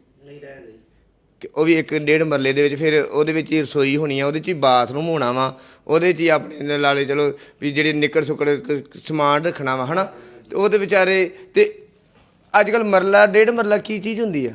ਕਿ ਉਹ ਵੀ ਇੱਕ ਡੇਢ ਮਰਲੇ ਦੇ ਵਿੱਚ ਫਿਰ ਉਹਦੇ ਵਿੱਚ ਹੀ ਰਸੋਈ ਹੋਣੀ ਆ ਉਹਦੇ 'ਚ ਹੀ ਬਾਥਰੂਮ ਹੋਣਾ ਵਾ। ਉਹਦੇ 'ਚ ਹੀ ਆਪਣੇ ਲਾਲੇ ਚਲੋ ਵੀ ਜਿਹੜੇ ਨਿੱਕੜ ਸੁੱਕੜ ਸਮਾਨ ਰੱਖਣਾ ਵਾ ਹਨਾ? ਤੇ ਉਹਦੇ ਵਿਚਾਰੇ ਤੇ ਅੱਜ ਕੱਲ ਮਰਲਾ ਡੇਢ ਮਰਲਾ ਕੀ ਚੀਜ਼ ਹੁੰਦੀ ਆ?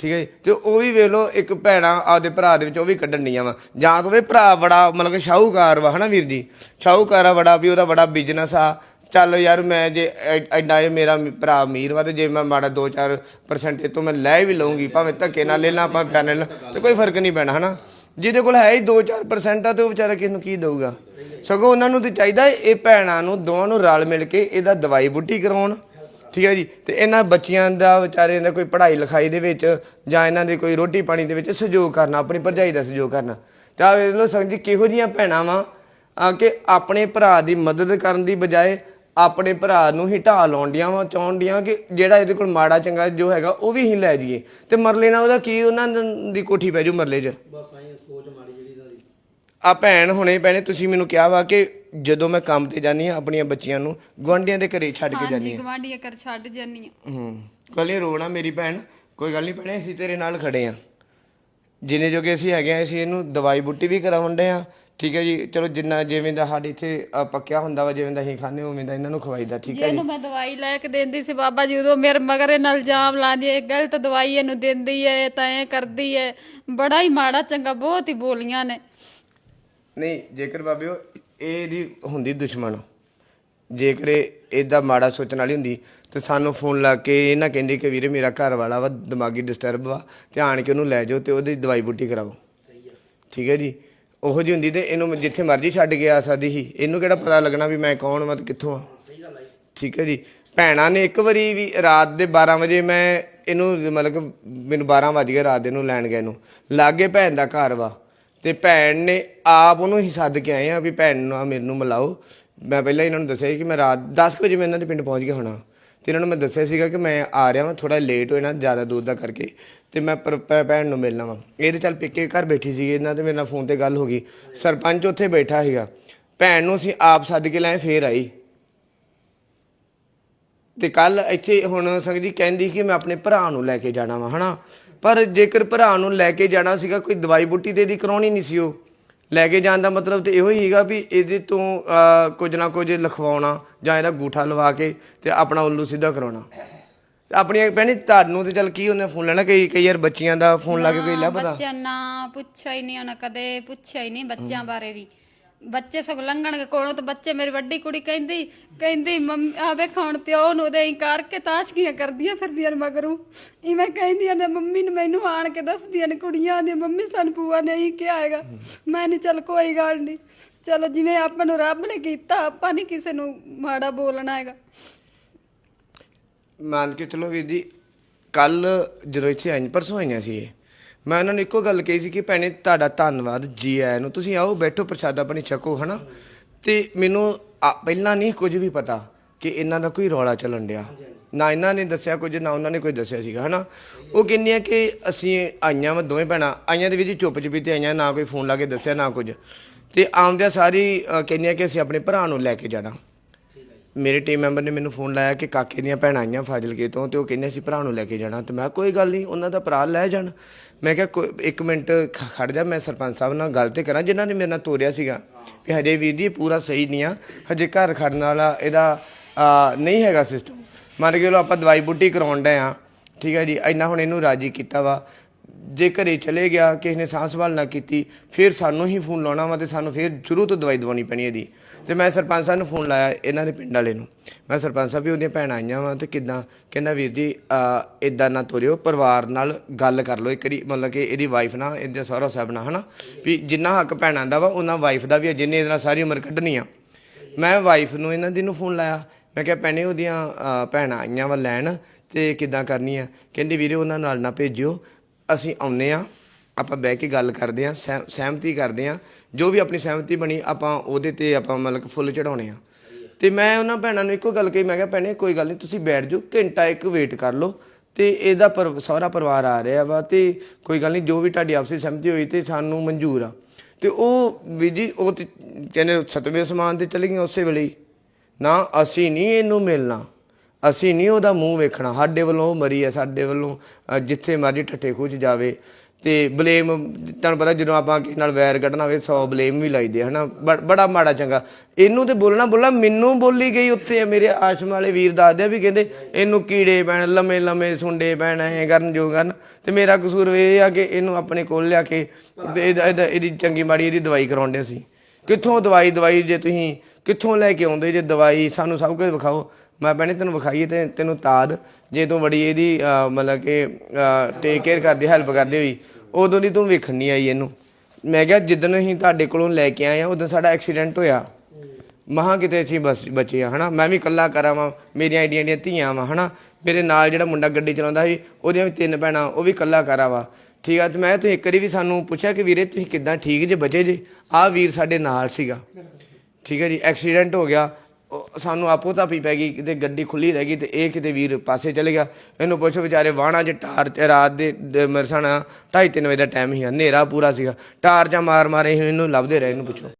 ਠੀਕ ਹੈ ਜੀ? ਤੇ ਉਹ ਵੀ ਵੇਖ ਲਓ ਇੱਕ ਭੈਣਾ ਆਪਦੇ ਭਰਾ ਦੇ ਵਿੱਚ ਉਹ ਵੀ ਕੱਢਣ ਡੀਆਂ ਵਾ। ਜਾਂ ਤਾਂ ਵੇ ਭਰਾ ਬੜਾ ਮਤਲਬ ਕਿ ਸ਼ਾਹੂਕਾਰ ਵਾ ਹਨਾ ਵੀਰ ਜੀ? ਸ਼ਾਹੂਕਾਰ ਆ ਬੜਾ ਵੀ ਉਹਦਾ ਬੜਾ ਬਿਜ਼ਨਸ ਆ। ਚੱਲ ਯਾਰ ਮੈਂ ਜੇ ਐਡਾ ਇਹ ਮੇਰਾ ਭਰਾ ਅਮੀਰ ਵਾ ਤੇ ਜੇ ਮੈਂ ਮਾੜਾ 2-4% ਇਹ ਤੋਂ ਮੈਂ ਲੈ ਵੀ ਲਵਾਂਗੀ ਭਾਵੇਂ ਧੱਕੇ ਨਾਲ ਲੈ ਲਾਂ ਭਾਵੇਂ ਪਿਆਰ ਲੈ ਲਾਂ, ਤੇ ਕੋਈ ਫ਼ਰਕ ਨਹੀਂ ਪੈਣਾ ਹਨਾ? ਜਿਹਦੇ ਕੋਲ ਹੈ ਹੀ 2-4% ਆ ਤੇ ਉਹ ਵਿਚਾਰਾ ਕਿਸ ਨੂੰ ਕੀ ਦੇਊਗਾ? ਸਗੋਂ ਉਹਨਾਂ ਨੂੰ ਤੇ ਚਾਹੀਦਾ ਇਹ ਭੈਣਾਂ ਨੂੰ ਦੋਵਾਂ ਨੂੰ ਰਲ ਮਿਲ ਕੇ ਇਹਦਾ ਦਵਾਈ ਬੁੱਟੀ ਕਰਾਉਣ। ਠੀਕ ਹੈ ਜੀ? ਤੇ ਇਹਨਾਂ ਬੱਚਿਆਂ ਦਾ ਵਿਚਾਰੇ ਦਾ ਕੋਈ ਪੜ੍ਹਾਈ ਲਿਖਾਈ ਦੇ ਵਿੱਚ ਜਾਂ ਇਹਨਾਂ ਦੇ ਕੋਈ ਰੋਟੀ ਪਾਣੀ ਦੇ ਵਿੱਚ ਸਹਿਯੋਗ ਕਰਨਾ ਆਪਣੀ ਭਰਜਾਈ ਦਾ ਸਹਿਯੋਗ ਕਰਨਾ। ਤਾਂ ਵੇਖ ਲਓ ਸੰਗ ਜੀ ਕਿਹੋ ਜੀਆਂ ਭੈਣਾਂ ਵਾ ਆ ਕਿ ਆਪਣੇ ਭਰਾ ਦੀ ਮਦਦ ਕਰਨ ਦੀ ਬਜਾਏ ਆਪਣੇ ਭਰਾ ਨੂੰ ਹੀ ਢਾਹ ਲਾਉਂਦੀਆਂ ਵਾ ਚਾਹੁੰਦੀਆਂ ਕਿ ਜਿਹੜਾ ਇਹਦੇ ਕੋਲ ਮਾੜਾ ਚੰਗਾ ਜੋ ਹੈਗਾ ਉਹ ਵੀ ਹੀ ਲੈ ਜਾਈਏ। ਤੇ ਮਰਲੇ ਨਾਲ ਉਹਦਾ ਕੀ ਉਹਨਾਂ ਦੀ ਕੋਠੀ ਪੈ ਜੂ ਮਰਲੇ 'ਚ? ਬਸ ਆਈ ਸੋਚ ਮਾੜੀ ਜਿਹੜੀ ਆ ਭੈਣ ਹੁਣੇ ਭੈਣੇ ਤੁਸੀਂ ਮੈਨੂੰ ਕਿਹਾ ਵਾ ਕਿ ਜਦੋਂ ਮੈਂ ਕੰਮ ਤੇ ਜਾਂਦੀ ਆ ਆਪਣੀਆਂ ਬੱਚੀਆਂ ਨੂੰ ਗੁਆਂਢੀਆਂ ਦੇ ਘਰੇ ਛੱਡ ਕੇ ਜਾਂਦੀ ਹਾਂਜੀ ਆ ਗਵਾਂਢੀਆਂ ਕਰ ਛੱਡ ਜਾਨੀ ਆ ਹੂੰ ਕੱਲ ਰੋਣਾ ਮੇਰੀ ਭੈਣ ਕੋਈ ਗੱਲ ਨਹੀਂ ਭੈਣੇ ਅਸੀਂ ਤੇਰੇ ਨਾਲ ਖੜੇ ਆ ਜਿੰਨੇ ਜੋਗੇ ਅਸੀਂ ਹੈਗੇ ਆ ਅਸੀਂ ਇਹਨੂੰ ਦਵਾਈ ਬੁੱਟੀ ਵੀ ਕਰਾਉਣ ਦੇ ਆ ਠੀਕ ਹੈ ਜੀ ਚਲੋ ਜਿੰਨਾ ਜਿਵੇਂ ਦਾ ਸਾਡੇ ਇੱਥੇ ਅ, ਪੱਕਿਆ ਹੁੰਦਾ ਵਾ ਜਿਵੇਂ ਦਾ ਅਸੀਂ ਖਾਂਦੇ ਉਵੇਂ ਦਾ ਇਹਨਾਂ ਨੂੰ ਖਵਾਈਦਾ ਠੀਕ ਹੈ ਜੀ ਜਿਹਨੂੰ ਮੈਂ ਦਵਾਈ ਲੈ ਕੇ ਦਿੰਦੀ ਸੀ ਬਾਬਾ ਜੀ ਉਦੋਂ ਮੇਰੇ ਮਗਰ ਨਾਲ ਇਲਜ਼ਾਮ ਲਾਉਂਦੀ ਇਹ ਗਲਤ ਦਵਾਈ ਇਹਨੂੰ ਦਿੰਦੀ ਇਹ ਤਾਂ ਐ ਕਰਦੀ ਏ ਬੜਾ ਹੀ ਮਾੜਾ ਚੰਗਾ ਬਹੁਤ ਹੀ ਬੋਲੀਆਂ ਨੇ। ਨਹੀਂ ਜੇਕਰ ਬਾਬਿਓ ਇਹ ਇਹਦੀ ਹੁੰਦੀ ਦੁਸ਼ਮਣ। ਜੇਕਰ ਇਹ ਏਦਾਂ ਮਾੜਾ ਸੋਚਣ ਵਾਲੀ ਹੁੰਦੀ ਤੇ ਸਾਨੂੰ ਫੋਨ ਲਾ ਕੇ ਇਹ ਨਾ ਕਹਿੰਦੀ ਕਿ ਵੀਰੇ ਮੇਰਾ ਘਰ ਵਾਲਾ ਵਾ ਦਿਮਾਗੀ ਡਿਸਟਰਬ ਵਾ ਧਿਆਨ ਕੇ ਉਹਨੂੰ ਲੈ ਜਾਓ ਤੇ ਉਹਦੀ ਦਵਾਈ ਬੂਟੀ ਕਰਾਓ। ਸਹੀ ਆ। ਠੀਕ ਹੈ ਜੀ? ਉਹੋ ਜੀ ਹੁੰਦੀ ਤੇ ਇਹਨੂੰ ਜਿੱਥੇ ਮਰਜ਼ੀ ਛੱਡ ਕੇ ਆ ਸਕਦੀ ਸੀ। ਇਹਨੂੰ ਕਿਹੜਾ ਪਤਾ ਲੱਗਣਾ ਵੀ ਮੈਂ ਕੌਣ ਵਾਂ ਤੇ ਕਿੱਥੋਂ ਆ? ਸਹੀ ਗੱਲ ਆਈ ਠੀਕ ਹੈ ਜੀ? ਭੈਣਾਂ ਨੇ ਇੱਕ ਵਾਰੀ ਵੀ ਰਾਤ ਦੇ 12 ਵਜੇ ਮੈਂ ਇਹਨੂੰ ਮਤਲਬ ਮੈਨੂੰ 12 ਵਜ ਗਏ ਰਾਤ ਦੇ ਨੂੰ ਲੈਣ ਗਏ ਨੂੰ। ਲਾਗੇ ਭੈਣ ਦਾ ਘਰ ਵਾ। ਤੇ ਭੈਣ ਨੇ ਆਪ ਉਹਨੂੰ ਹੀ ਸੱਦ ਕੇ ਆਏ ਆ ਵੀ ਭੈਣ ਨੂੰ ਆ ਮੈਨੂੰ ਮਿਲਾਓ। ਮੈਂ ਪਹਿਲਾਂ ਇਹਨਾਂ ਨੂੰ ਦੱਸਿਆ ਸੀ ਕਿ ਮੈਂ ਰਾਤ 10 ਕੁ ਵਜੇ ਮੈਂ ਇਹਨਾਂ ਦੇ ਪਿੰਡ ਪਹੁੰਚ ਗਿਆ ਹੋਣਾ। ਤੇ ਇਹਨਾਂ ਨੂੰ ਮੈਂ ਦੱਸਿਆ ਸੀਗਾ ਕਿ ਮੈਂ ਆ ਰਿਹਾ ਵਾਂ ਥੋੜਾ ਲੇਟ ਹੋਇਆ ਨਾ, ਜ਼ਿਆਦਾ ਦੂਰ ਦਾ ਕਰਕੇ। ਤੇ ਮੈਂ ਪਰ- ਭੈ- ਭੈਣ ਨੂੰ ਮਿਲਣਾ ਵਾ। ਇਹ ਤੇ ਚੱਲ ਪਿੱਕੇ ਘਰ ਬੈਠੀ ਸੀ ਇਹਨਾਂ ਤੇ ਮੇਰੇ ਨਾਲ ਫੋਨ ਤੇ ਗੱਲ ਹੋ ਗਈ। ਸਰਪੰਚ ਉੱਥੇ ਬੈਠਾ ਸੀਗਾ। ਭੈਣ ਨੂੰ ਅਸੀਂ ਆਪ ਸੱਦ ਕੇ ਲਾਏ ਫੇਰ ਆਈ ਤੇ ਕੱਲ ਇੱਥੇ ਹੁਣ ਸੰਗ ਜੀ ਕਹਿੰਦੀ ਕਿ ਮੈਂ ਆਪਣੇ ਭਰਾ ਨੂੰ ਲੈ ਕੇ ਜਾਣਾ ਵਾ, ਹਨਾ? ਪਰ ਜੇਕਰ ਭਰਾ ਨੂੰ ਲੈ ਕੇ ਜਾਣਾ ਸੀਗਾ, ਕੋਈ ਦਵਾਈ ਬੁੱਟੀ ਤੇ ਇਹਦੀ ਕਰਾਉਣੀ ਨਹੀਂ ਸੀ ਉਹ। ਲੈ ਕੇ ਜਾਣ ਦਾ ਮਤਲਬ ਤੇ ਇਹੋ ਹੀ ਹੈਗਾ ਵੀ ਇਹਦੇ ਤੋਂ ਕੁਝ ਨਾ ਕੁਝ ਲਿਖਵਾਉਣਾ ਜਾਂ ਇਹਦਾ ਗੂਠਾ ਲਵਾ ਕੇ ਤੇ ਆਪਣਾ ਉੱਲੂ ਸਿੱਧਾ ਕਰਾਉਣਾ। ਆਪਣੀ ਭੈਣੀ, ਤੁਹਾਨੂੰ ਤੇ ਚੱਲ ਕੀ ਉਹਨੇ ਫੋਨ ਲੈਣਾ? ਕਈ ਕਈ ਯਾਰ ਬੱਚੀਆਂ ਦਾ ਫੋਨ ਲਾ ਕੇ ਕੋਈ ਲੈ ਬੱਚਿਆਂ ਨਾ ਪੁੱਛਿਆ ਹੀ ਨਹੀਂ, ਉਹਨੇ ਕਦੇ ਪੁੱਛਿਆ ਹੀ ਨਹੀਂ ਬੱਚਿਆਂ ਬਾਰੇ ਵੀ। ਬੱਚੇ ਸਗੋਂ ਲੰਘਣਗੇ ਕੋਲੋਂ ਤੇ ਬੱਚੇ ਮੇਰੀ ਵੱਡੀ ਕੁੜੀ ਕਹਿੰਦੀ ਕਹਿੰਦੀ, ਮੰਮੀ ਆ ਵੇਖ ਹੁਣ ਪਿਓ ਨੂੰ ਉਹਦੇ ਹੀ ਕਰਕੇ ਤਾਸ਼ਕੀਆਂ ਕਰਦੀਆਂ ਫਿਰਦੀਆਂ ਨੇ ਮਗਰੂ। ਇਵੇਂ ਕਹਿੰਦੀਆਂ ਨੇ ਮੰਮੀ ਨੂੰ ਮੈਨੂੰ ਆਣ ਕੇ ਦੱਸਦੀਆਂ ਨੇ ਕੁੜੀਆਂ ਨੇ, ਮੰਮੀ ਸਾਨੂੰ ਪੂਆ ਨਹੀਂ ਕਿਹਾ ਹੈਗਾ। ਮੈਂ ਨਹੀਂ ਚੱਲ ਕੋਈ ਗੱਲ ਨਹੀਂ ਚਲੋ ਜਿਵੇਂ ਆਪਾਂ ਨੂੰ ਰੱਬ ਨੇ ਕੀਤਾ, ਆਪਾਂ ਨਹੀਂ ਕਿਸੇ ਨੂੰ ਮਾੜਾ ਬੋਲਣਾ ਹੈਗਾ। ਮੰਨ ਕੇ ਚਲੋ ਵੀਰ ਜੀ ਕੱਲ ਜਦੋਂ ਇੱਥੇ ਆਈਆਂ, ਪਰਸੋਂ ਆਈਆਂ ਸੀ ਇਹ। ਮੈਂ ਉਹਨਾਂ ਨੂੰ ਇੱਕੋ ਗੱਲ ਕਹੀ ਸੀ ਕਿ ਭੈਣੇ ਤੁਹਾਡਾ ਧੰਨਵਾਦ ਜੀ ਆਇਆਂ ਨੂੰ। ਤੁਸੀਂ ਆਓ, ਬੈਠੋ, ਪ੍ਰਸ਼ਾਦਾ ਪਾਣੀ ਛਕੋ, ਹਨਾ? ਤੇ ਮੈਨੂੰ ਆ- ਪਹਿਲਾਂ ਨਹੀਂ ਕੁਝ ਵੀ ਪਤਾ ਕਿ ਇਹਨਾਂ ਦਾ ਕੋਈ ਰੌਲਾ ਚੱਲਣ ਡਿਆ। ਨਾ ਇਹਨਾਂ ਨੇ ਦੱਸਿਆ ਕੁਝ, ਨਾ ਉਹਨਾਂ ਨੇ ਕੋਈ ਦੱਸਿਆ ਸੀਗਾ, ਹਨਾ? ਉਹ ਕਹਿੰਦੀਆਂ ਕਿ ਅਸੀਂ ਆਈਆਂ ਵਾ ਦੋਵੇਂ ਭੈਣਾਂ। ਆਈਆਂ ਦੇ ਵਿੱਚ ਚੁੱਪ ਚੁਪੀਤੇ ਆਈਆਂ, ਨਾ ਕੋਈ ਫੋਨ ਲਾ ਕੇ ਦੱਸਿਆ, ਨਾ ਕੁਝ। ਤੇ ਆਉਂਦਿਆਂ ਸਾਰੀ ਕਹਿੰਦੀਆਂ ਕਿ ਅਸੀਂ ਆਪਣੇ ਭਰਾ ਨੂੰ ਲੈ ਕੇ ਜਾਣਾ। ਮੇਰੇ ਟੀਮ ਮੈਂਬਰ ਨੇ ਮੈਨੂੰ ਫੋਨ ਲਾਇਆ ਕਿ ਕਾਕੇ ਦੀਆਂ ਭੈਣਾਂ ਆਈਆਂ ਫਾਜ਼ਿਲਕੇ ਤੋਂ ਤੇ ਉਹ ਕਹਿੰਦੇ ਸੀ ਭਰਾ ਨੂੰ ਲੈ ਕੇ ਜਾਣਾ। ਤੇ ਮੈਂ ਕਿਹਾ ਕੋਈ ਗੱਲ ਨਹੀਂ ਉਹਨਾਂ ਦਾ ਭਰਾ ਲੈ ਜਾਣ। ਮੈਂ ਕਿਹਾ ਕੋਈ- ਇੱਕ ਮਿੰਟ ਖ- ਖੜ ਜਾ ਮੈਂ ਸਰਪੰਚ ਸਾਹਿਬ ਨਾਲ ਗੱਲ ਤੇ ਕਰਾਂ ਜਿਨ੍ਹਾਂ ਨੇ ਮੇਰੇ ਨਾਲ ਤੋਰਿਆ ਸੀਗਾ ਵੀ ਹਜੇ ਵੀਰ ਜੀ ਇਹ ਪੂਰਾ ਸਹੀ ਨਹੀਂ ਆ ਹਜੇ ਘਰ ਖੜਨ ਵਾਲਾ ਇਹਦਾ ਆ, ਨਹੀਂ ਹੈਗਾ ਸਿਸਟਮ ਮੰਨ ਕੇ ਚਲੋ ਆਪਾਂ ਦਵਾਈ ਬੂਟੀ ਕਰਾਉਣ ਡਏ ਆ ਠੀਕ ਹੈ ਜੀ ਇੰਨਾ ਹੁਣ ਇਹਨੂੰ ਰਾਜੀ ਕੀਤਾ ਵਾ। ਜੇ ਘਰੇ ਚਲੇ ਗਿਆ ਕਿਸੇ ਨੇ ਸਾਂਭ ਸੰਭਾਲ ਨਾ ਕੀਤੀ ਫਿਰ ਸਾਨੂੰ ਹੀ ਫੋਨ ਲਾਉਣਾ ਵਾ ਤੇ ਸਾਨੂੰ ਫਿਰ ਸ਼ੁਰੂ ਤੋਂ ਦਵਾਈ ਦਵਾਉਣੀ ਪੈਣੀ ਇਹਦੀ। ਤੇ ਮੈਂ ਸਰਪੰਚ ਸਾਹਿਬ ਨੂੰ ਫੋਨ ਲਾਇਆ ਇਹਨਾਂ ਦੇ ਪਿੰਡ ਵਾਲੇ ਨੂੰ। ਮੈਂ ਸਰਪੰਚ ਸਾਹਿਬ ਵੀ ਉਹਦੀਆਂ ਭੈਣਾਂ ਆਈਆਂ ਵਾ ਤੇ ਕਿਦਾਂ? ਕਹਿੰਦਾ ਵੀਰ ਜੀ ਇਦਾਂ ਨਾ ਤੋਰਿਓ ਪਰਿਵਾਰ ਨਾਲ ਗੱਲ ਕਰ ਲਓ। ਇੱਕ ਵਾਰੀ ਮਤਲਬ ਕਿ ਇਹਦੀ ਵਾਈਫ ਨਾਲ ਇਹਦੇ ਸਹੁਰਾ ਸਾਹਿਬ ਨਾਲ ਹਨਾ? ਵੀ ਜਿੰਨਾ ਹੱਕ ਭੈਣਾਂ ਦਾ ਵਾ ਉਹਨਾਂ ਵਾਈਫ ਦਾ ਵੀ ਆ, ਜਿੰਨੇ ਇਹਦੇ ਨਾਲ ਸਾਰੀ ਉਮਰ ਕੱਢਣੀ ਆ ਮੈਂ ਵਾਈਫ ਨੂੰ ਇਹਨਾਂ ਦੀ ਨੂੰ ਫੋਨ ਲਾਇਆ। ਮੈਂ ਕਿਹਾ ਭੈਣੇ ਉਹਦੀਆਂ ਭੈਣਾਂ ਆਈਆਂ ਵਾ ਲੈਣ ਤੇ ਕਿੱਦਾਂ ਕਰਨੀ ਆ ਕਹਿੰਦੀ ਵੀਰੇ ਉਹਨਾਂ ਨਾਲ ਨਾ ਭੇਜਿਓ। ਅਸੀਂ ਆਉਨੇ ਆ। ਆਪਾਂ ਬਹਿ ਕੇ ਗੱਲ ਕਰਦੇ ਆ ਸਹਿਮਤੀ ਕਰਦੇ ਆ ਜੋ ਵੀ ਆਪਣੀ ਸਹਿਮਤੀ ਬਣੀ, ਆਪਾਂ ਉਹਦੇ ਤੇ ਆਪਾਂ ਮਤਲਬ ਕਿ ਫੁੱਲ ਚੜਾਉਣੇ ਆ ਤੇ ਮੈਂ ਉਹਨਾਂ ਭੈਣਾਂ ਨੂੰ ਇੱਕੋ ਗੱਲ ਕਹੀ, ਮੈਂ ਕਿਹਾ, ਭੈਣੇ, ਕੋਈ ਗੱਲ ਨਹੀਂ ਤੁਸੀਂ ਬੈਠ ਜਾਓ, ਘੰਟਾ ਇੱਕ ਵੇਟ ਕਰ ਲਓ। ਤੇ ਇਹਦਾ ਪਰ ਸਹੁਰਾ ਪਰਿਵਾਰ ਆ ਰਿਹਾ ਵਾ ਤੇ ਕੋਈ ਗੱਲ ਨਹੀਂ ਜੋ ਵੀ ਤੁਹਾਡੀ ਆਪਸੀ ਸਹਿਮਤੀ ਹੋਈ ਤੇ ਸਾਨੂੰ ਮਨਜ਼ੂਰ ਆ। ਤੇ ਉਹ ਵੀ ਜੀ, ਉਹ ਤੇ ਕਹਿੰਦੇ ਸਤਵੇਂ ਸਮਾਨ ਤੇ ਚਲੇ ਗਏ ਉਸੇ ਵੇਲੇ ਨਾ, ਅਸੀਂ ਨਹੀਂ ਇਹਨੂੰ ਮਿਲਣਾ। ਅਸੀਂ ਨਹੀਂ ਉਹਦਾ ਮੂੰਹ ਵੇਖਣਾ। ਸਾਡੇ ਵੱਲੋਂ ਉਹ ਮਰੀ ਹੈ ਸਾਡੇ ਵੱਲੋਂ ਜਿੱਥੇ ਮਰਜ਼ੀ ਠੱਠੇ ਖੂਚ ਜਾਵੇ। ਤੇ ਬਲੇਮ ਤੁਹਾਨੂੰ ਪਤਾ ਜਦੋਂ ਆਪਾਂ ਕਿਸੇ ਨਾਲ ਵੈਰ ਕੱਢਣਾ ਹੋਵੇ 100 ਬਲੇਮ ਵੀ ਲਾਈਦੇ ਹਨਾ? ਬ- ਬੜਾ ਮਾੜਾ ਚੰਗਾ। ਇਹਨੂੰ ਤੇ ਬੋਲਣਾ ਬੋਲਣਾ ਮੈਨੂੰ ਬੋਲੀ ਗਈ ਉੱਥੇ, ਮੇਰੇ ਆਸ਼ਮ ਵਾਲੇ ਵੀਰ ਦੱਸਦੇ ਆ ਵੀ ਕਹਿੰਦੇ, ਇਹਨੂੰ ਕੀੜੇ ਪੈਣ, ਲੰਮੇ ਲੰਮੇ ਸੁੰਡੇ ਪੈਣ, ਐ ਕਰਨ ਜੋ ਕਰਨ ਤੇ ਮੇਰਾ ਕਸੂਰ ਇਹ ਆ ਕਿ ਇਹਨੂੰ ਆਪਣੇ ਕੋਲ ਲਿਆ ਕੇ ਤੇ ਇਹਦਾ- ਇਹਦਾ- ਇਹਦੀ ਚੰਗੀ ਮਾੜੀ ਇਹਦੀ ਦਵਾਈ ਕਰਾਉਂਦੇ ਸੀ ਕਿੱਥੋਂ ਦਵਾਈ ਦਵਾਈ ਜੇ ਤੁਸੀਂ ਕਿੱਥੋਂ ਲੈ ਕੇ ਆਉਂਦੇ ਜੇ ਦਵਾਈ ਸਾਨੂੰ ਸਭ ਕੁਝ ਵਿਖਾਓ। ਮੈਂ ਭੈਣੇ ਤੈਨੂੰ ਵਿਖਾਈਏ ਤੇ ਤੈਨੂੰ ਤਾਦ, ਜੇ ਤੂੰ ਬੜੀ ਇਹਦੀ ਮਤਲਬ ਕਿ ਟੇਕ ਕੇਅਰ ਕਰਦੀ ਹੈਲਪ ਕਰਦੇ ਹੋਈ, ਉਦੋਂ ਦੀ ਤੂੰ ਵੇਖਣ ਨਹੀਂ ਆਈ ਇਹਨੂੰ। ਮੈਂ ਕਿਹਾ ਜਿੱਦਣ ਅਸੀਂ ਤੁਹਾਡੇ ਕੋਲੋਂ ਲੈ ਕੇ ਆਏ ਆ, ਉਦੋਂ ਸਾਡਾ ਐਕਸੀਡੈਂਟ ਹੋਇਆ। ਮਹਾ ਕਿਤੇ ਅਸੀਂ ਬਸ ਬਚੇ ਆ, ਹਨਾ? ਮੈਂ ਵੀ ਇਕੱਲਾ ਕਰਾਂ ਵਾਂ, ਮੇਰੀਆਂ ਆਈਡੀਆਂ ਦੀਆਂ ਧੀਆਂ ਵਾਂ, ਹਨਾ? ਮੇਰੇ ਨਾਲ ਜਿਹੜਾ ਮੁੰਡਾ ਗੱਡੀ ਚਲਾਉਂਦਾ ਸੀ, ਉਹਦੀਆਂ ਵੀ ਤਿੰਨ ਭੈਣਾਂ, ਉਹ ਵੀ ਇਕੱਲਾ ਕਰਾਂ ਵਾ। ਠੀਕ ਆ? ਤੇ ਮੈਂ ਤੁਸੀਂ ਇੱਕ ਵਾਰੀ ਵੀ ਸਾਨੂੰ ਪੁੱਛਿਆ ਕਿ ਵੀਰੇ ਤੁਸੀਂ ਕਿੱਦਾਂ ਠੀਕ ਜੇ, ਬਚੇ ਜੇ? ਆਹ ਵੀਰ ਸਾਡੇ ਨਾਲ ਸੀਗਾ। ਠੀਕ ਹੈ ਜੀ? ਐਕਸੀਡੈਂਟ ਹੋ ਗਿਆ। ਸਾਨੂੰ ਆਪੋ ਤਾਂ ਪੀ ਪੈ ਗਈ, ਕਿਤੇ ਗੱਡੀ ਖੁੱਲੀ ਰਹਿ ਗਈ ਤੇ ਇਹ ਕਿਤੇ ਵੀਰ ਪਾਸੇ ਚਲੇ ਗਿਆ। ਇਹਨੂੰ ਪੁੱਛ ਵਿਚਾਰੇ, ਵਾਹਣਾ ਚ ਟਾਰ ਚ, ਰਾਤ ਦੇ ਦੇ ਮੇਰੇ ਸਾਨਾ 2:30 ਵਜੇ ਦਾ ਟਾਈਮ ਸੀ ਹਨੇਰਾ ਪੂਰਾ ਸੀਗਾ। ਟਾਰ ਜਾਂ ਮਾਰ ਮਾਰੇ ਇਹਨੂੰ ਲੱਭਦੇ ਰਹੇ, ਇਹਨੂੰ ਪੁੱਛੋ।